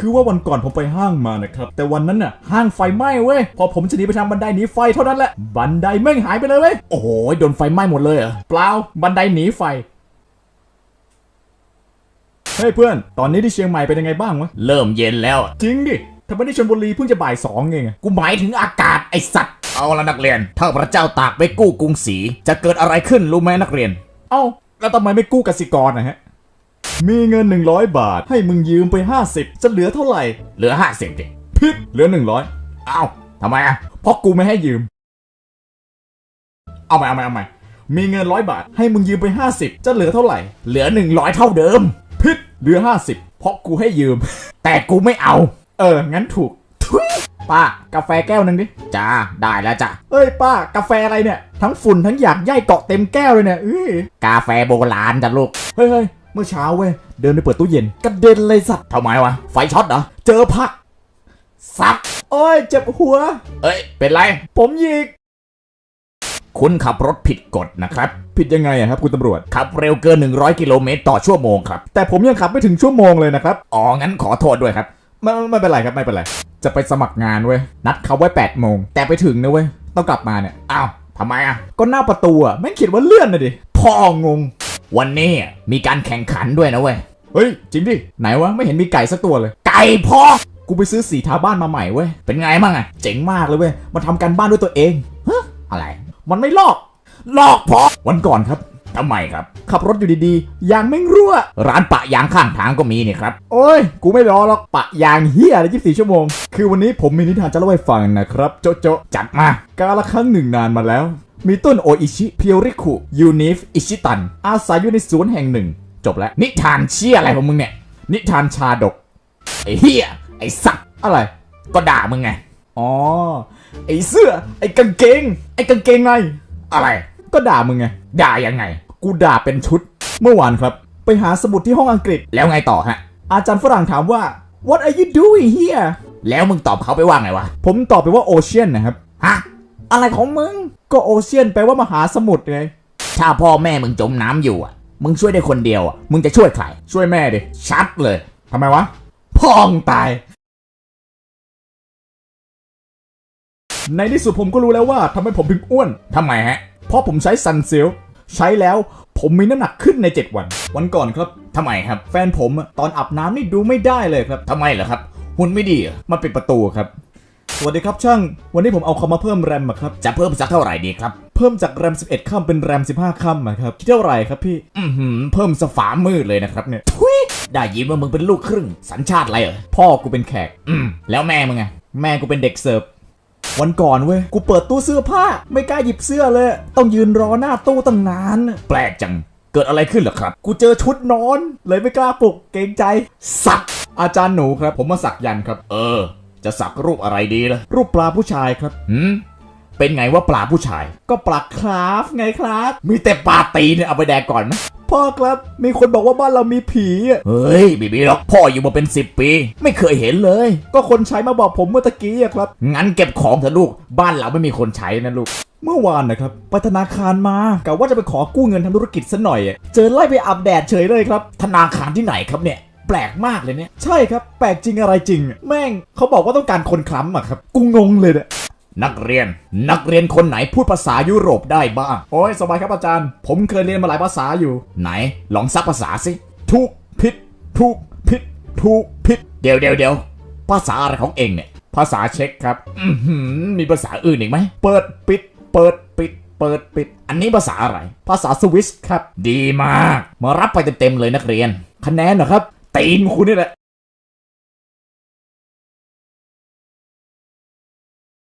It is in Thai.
คือว่าวันก่อนผมไปห้างมานะครับ แต่วันนั้นน่ะห้างไฟไหม้เว้ย พอผมจะหนีไปทางบันไดหนีไฟเท่านั้นแหละ บันไดแม่งหายไปเลยเว้ย โอ้โหโดนไฟไหม้หมดเลยเหรอ เปล่า บันไดหนีไฟเฮ้ยเพื่อน ตอนนี้ที่เชียงใหม่เป็นยังไงบ้างวะ เริ่มเย็นแล้วอะจริงดิทำไมที่ชลบุรีเพิ่งจะบ่ายสองเองอะกูหมายถึงอากาศไอสัตว์ เอาละนักเรียน ถ้าพระเจ้าตากไปกู้กรุงศรีจะเกิดอะไรขึ้นรู้ไหมนักเรียน เอ้า แล้วทำไมไม่กู้กสิกรนะฮะ มีเงิน 100 บาท ให้มึงยืมไป 50 จะเหลือเท่าไหร่ เหลือห้าสิบดิพิษเหลือ 100เอ้าทำไมอะเพราะกูไม่ให้ยืม เอาใหม่เอาใหม่เอาใหม่มีเงินร้อยบาท ให้มึงยืมไป 50 จะเหลือเท่าไหร่ เหลือหนึ่งร้อยเท่าเดิม พิษเหลือ 50 เพราะกูให้ยืม แต่กูไม่เอา เออ งั้นถูกทุยป้ากาแฟแก้วหนึงดิจ้าได้แล้วจ้ะเอ้ยป้ากาแฟอะไรเนี่ย ทั้งฝุ่นทั้งอยากย่ายเกาะเต็มแก้วเลยเนี่ยเอ้ยกาแฟโบราณจ้ะลูกเฮ้ย เฮ้ยเมื่อเช้าเว้ยเดินไปเปิดตู้เย็นกระเด็นเลยสัตว์ทำไมวะไฟช็อตเหรอเจอพักซับโอ้ยเจ็บหัว เอ้ย เป็นไร ผมหยิก คุณขับรถผิดกฎนะครับ ผิดยังไงอะครับ คุณตำรวจ ขับเร็วเกิน 100 กิโลเมตรต่อชั่วโมงครับ แต่ผมยังขับไม่ถึงชั่วโมงเลยนะครับ อ๋อ งั้นขอโทษด้วยครับ ไม่ไม่ไม่เป็นไรครับไม่เป็นไร จะไปสมัครงานเว้ย นัดเขาไว้8ปดโมง แต่ไปถึงนะเว้ย ต้องกลับมาเนี่ย อ้าวทำไมอะก็หน้าประตูอะแม่งเขียนว่าเลื่อนนะดิพ่องง วันนี้มีการแข่งขันด้วยนะเว้ย เฮ้ย จริงดิ ไหนวะ ไม่เห็นมีไก่สักตัวเลย ไก่พอ กูไปซื้อสีทาบ้านมาใหม่เว้ย เป็นไงบ้างอะเจ๋งมากเลยเว้ย มาทำการบ้านด้วยตัวเองอะไร มันไม่ลอก ลอกพอ วันก่อนครับทำไมครับ ขับรถอยู่ดีๆ ยางแม่งรั่ว ร้านปะยางข้างทางก็มีนี่ครับ โอ้ย กูไม่รอหรอก ปะยางเฮียอะไร24ชั่วโมง คือวันนี้ผมมีนิทานจะเล่าให้ฟังนะครับ โจะโจะจัดมา กาละครั้งหนึ่งนานมาแล้ว มีต้นโออิชิเพียวริคุยูนิฟอิชิตัน อาศัยอยู่ในสวนแห่งหนึ่ง จบแล้ว นิทานเชี่ยอะไรของมึงเนี่ย นิทานชาดก ไอ้เฮียไอ้สัตว์อะไร ก็ด่ามึงไง อ๋อ ไอเสื้อ ไอกางเกง ไอกางเกงไง อะไร ก็ด่ามึงไง ด่ายังไง กูด่าเป็นชุด เมื่อวานครับ ไปหาสมุดที่ห้องอังกฤษ แล้วไงต่อฮะ อาจารย์ฝรั่งถามว่า what are you doing here แล้วมึงตอบเขาไปว่าไงวะ ผมตอบไปว่าโอเชียนนะครับ ฮะ อะไรของมึง ก็โอเชียนแปลว่ามหาสมุทรไง ถ้าพ่อแม่มึงจมน้ำอยู่อะ มึงช่วยได้คนเดียวอะ มึงจะช่วยใคร ช่วยแม่ดิ ชัดเลย ทำไมวะ พ่องตาย ในที่สุดผมก็รู้แล้วว่าทำไมผมถึงอ้วน ทำไมฮะ เพราะผมใช้ซันซิลใช้แล้วผมมีน้ำหนักขึ้นใน 7 วัน วันก่อนครับทำไมครับ แฟนผมอะตอนอาบน้ำนี่ดูไม่ได้เลยครับทำไมเหรอครับหุ่นไม่ดีเหรอมันปิดประตูครับ สวัสดีครับช่าง วันนี้ผมเอาคอมมาเพิ่มแรมอะครับ จะเพิ่มสักเท่าไหร่ดีครับ เพิ่มจากแรม 11ค่ำเป็นแรม 15ค่ำอะครับ คิดเท่าไหร่ครับพี่ อือหือเพิ่มสฝามืดเลยนะครับเนี่ยทุยได้ยินว่ามึงเป็นลูกครึ่ง สัญชาติอะไรเหรอ พ่อกูเป็นแขก อืม แล้วแม่มึงไง แม่กูเป็นเด็กเสิร์ฟ วันก่อนเว้ย กูเปิดตู้เสื้อผ้า ไม่กล้าหยิบเสื้อเลย ต้องยืนรอหน้าตู้ตั้งนาน แปลกจัง เกิดอะไรขึ้นเหรอครับ กูเจอชุดนอน เลยไม่กล้าปลุก เกรงใจ สัก อาจารย์หนูครับ ผมมาสักยันต์ครับ เออ จะสักรูปอะไรดีล่ะ รูปปลาผู้ชายครับหืมเป็นไงว่าปลาผู้ชาย ก็ปลาคราฟไงครับ มีแต่ปลาตีนเนี่ยเอาไปแดกก่อนไหมพ่อครับ มีคนบอกว่าบ้านเรามีผีอะเฮ้ยบีบีหรอกพ่ออยู่มาเป็นสิบปี ไม่เคยเห็นเลย ก็คนใช้มาบอกผมเมื่อตะกี้อะครับ งั้นเก็บของเถอะลูก บ้านเราไม่มีคนใช้นะลูก เมื่อวานนะครับไปธนาคารมากะว่าจะไปขอกู้เงินทำธุรกิจซะหน่อยอะเจอไล่ไปอาบแดดเฉยเลยครับ ธนาคารที่ไหนครับเนี่ย แปลกมากเลยเนี่ย ใช่ครับ แปลกจริงอะไรจริงอะแม่งเขาบอกว่าต้องการคนคล้ำอะครับ กูงงเลยเนี่ยนักเรียน นักเรียนคนไหนพูดภาษายุโรปได้บ้าง โอ้ยสบายครับอาจารย์ ผมเคยเรียนมาหลายภาษาอยู่ ไหน ลองซักภาษาสิถูกผิดถูกผิดถูกผิด เดี๋ยวเดี๋ยวเดี๋ยวภาษาอะไรของเองเนี่ย ภาษาเช็คครับ อือหือมีภาษาอื่นอีกไหม เปิดปิด เปิดปิด เปิดปิด อันนี้ภาษาอะไร ภาษาสวิสครับ ดีมาก มารับไปเต็มๆเลยนักเรียน คะแนนเหรอครับ ตีนคุณนี่แหละ